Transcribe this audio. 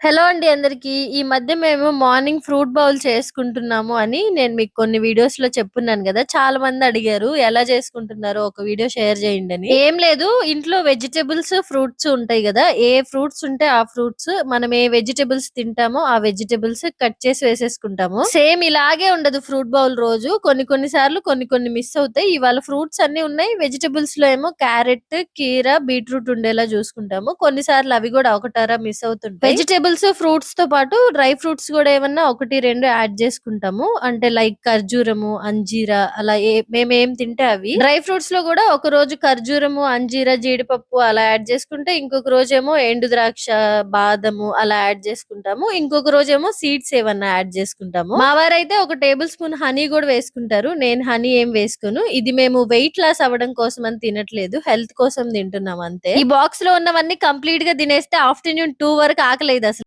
Hello అండి అందరికి. ఈ మధ్య మేము మార్నింగ్ ఫ్రూట్ బౌల్ చేసుకుంటున్నాము అని నేను మీకు కొన్ని వీడియోస్లో చెప్పున్నాను కదా చాలా మంది అడిగారు. ఎలా చేసుకుంటున్నారో ఒక వీడియో షేర్ చేయండి అని ఏం లేదు ఇంట్లో వెజిటేబుల్స్ ఫ్రూట్స్ ఉంటాయి కదా ఏ ఫ్రూట్స్ ఉంటే ఆ ఫ్రూట్స్ మనం ఏ వెజిటేబుల్స్ తింటామో ఆ వెజిటేబుల్స్ కట్ చేసి వేసేసుకుంటాము. సేమ్ ఇలాగే ఉండదు ఫ్రూట్ బౌల్ రోజు. కొన్ని కొన్ని సార్లు కొన్ని కొన్ని మిస్ అవుతాయి. ఇవాళ ఫ్రూట్స్ అన్ని ఉన్నాయి. వెజిటేబుల్స్లో ఏమో క్యారెట్, కీర, బీట్రూట్ ఉండేలా చూసుకుంటాము. కొన్ని సార్లు అవి కూడా ఒకటారా మిస్ అవుతుంటాయి. వెజిటబుల్స్, ఫ్రూట్స్‌తో పాటు డ్రై ఫ్రూట్స్ కూడా ఏమన్నా 1, 2 యాడ్ చేసుకుంటాము. అంటే లైక్ ఖర్జూరము, అంజీరా అలా ఏ మేమేం తింటే అవి. డ్రై ఫ్రూట్స్లో కూడా ఒక రోజు ఖర్జూరము, అంజీరా, జీడిపప్పు అలా యాడ్ చేసుకుంటే ఇంకొక రోజేమో ఎండు ద్రాక్ష, బాదము అలా యాడ్ చేసుకుంటాము. ఇంకొక రోజేమో సీడ్స్ ఏమన్నా యాడ్ చేసుకుంటాము. మా వారైతే ఒక టేబుల్ స్పూన్ హనీ కూడా వేసుకుంటారు. నేను హనీ ఏం వేసుకోను. ఇది మేము వెయిట్ లాస్ అవ్వడం కోసం అని తినట్లేదు. హెల్త్ కోసం తింటున్నాం అంతే. ఈ బాక్స్లో ఉన్నవన్నీ కంప్లీట్గా తినేస్తే ఆఫ్టర్‌నూన్ టూ వరకు ఆకలేదు అసలు.